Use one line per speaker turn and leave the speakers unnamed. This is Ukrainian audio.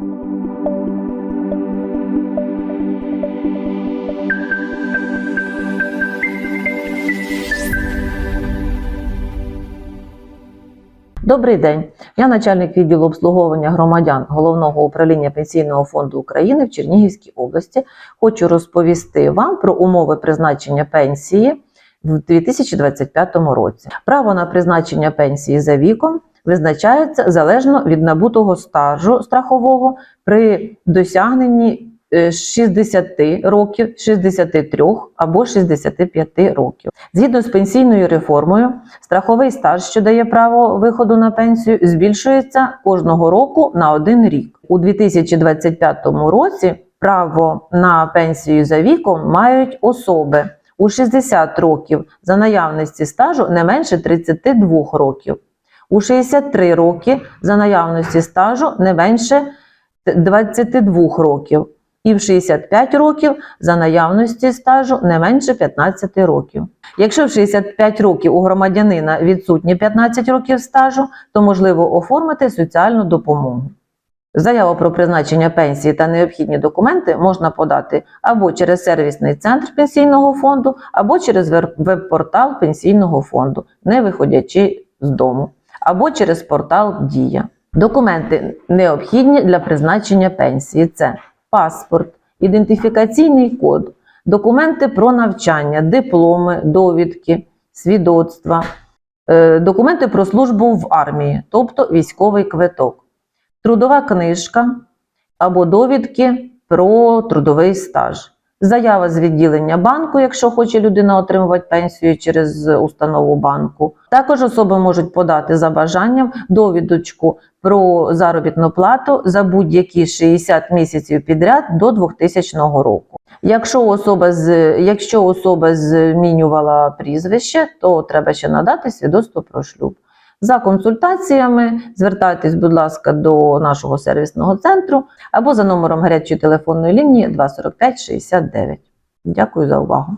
Добрий день. Я начальник відділу обслуговування громадян Головного управління Пенсійного фонду України в Чернігівській області. Хочу розповісти вам про умови призначення пенсії в 2025 році. Право на призначення пенсії за віком визначається залежно від набутого стажу страхового при досягненні е, 60 років, 63 або 65 років. Згідно з пенсійною реформою, страховий стаж, що дає право виходу на пенсію, збільшується кожного року на один рік. У 2025 році право на пенсію за віком мають особи у 60 років за наявності стажу не менше 32 років, у 63 роки за наявності стажу не менше 22 років і в 65 років за наявності стажу не менше 15 років. Якщо в 65 років у громадянина відсутні 15 років стажу, то можливо оформити соціальну допомогу. Заяву про призначення пенсії та необхідні документи можна подати або через сервісний центр пенсійного фонду, або через веб-портал пенсійного фонду, не виходячи з дому, або через портал Дія. Документи необхідні для призначення пенсії це паспорт, ідентифікаційний код, документи про навчання, дипломи, довідки, свідоцтва, е, документи про службу в армії, тобто військовий квиток, трудова книжка або довідки про трудовий стаж. Заява з відділення банку, якщо хоче людина отримувати пенсію через установу банку. Також особи можуть подати за бажанням довідочку про заробітну плату за будь-які 60 місяців підряд до 2000 року. Якщо особа з якщо особа змінювала прізвище, то треба ще надати свідоцтво про шлюб. За консультаціями звертайтесь, будь ласка, до нашого сервісного центру або за номером гарячої телефонної лінії 245 69. Дякую за увагу.